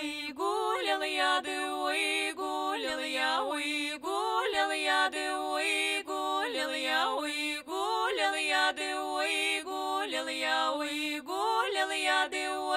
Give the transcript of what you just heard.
уй гулял я, ды уй гулял я, уй гулял я, ды уй гулял я, уй гулял я, ды уй гулял я, уй гулял я, ды уй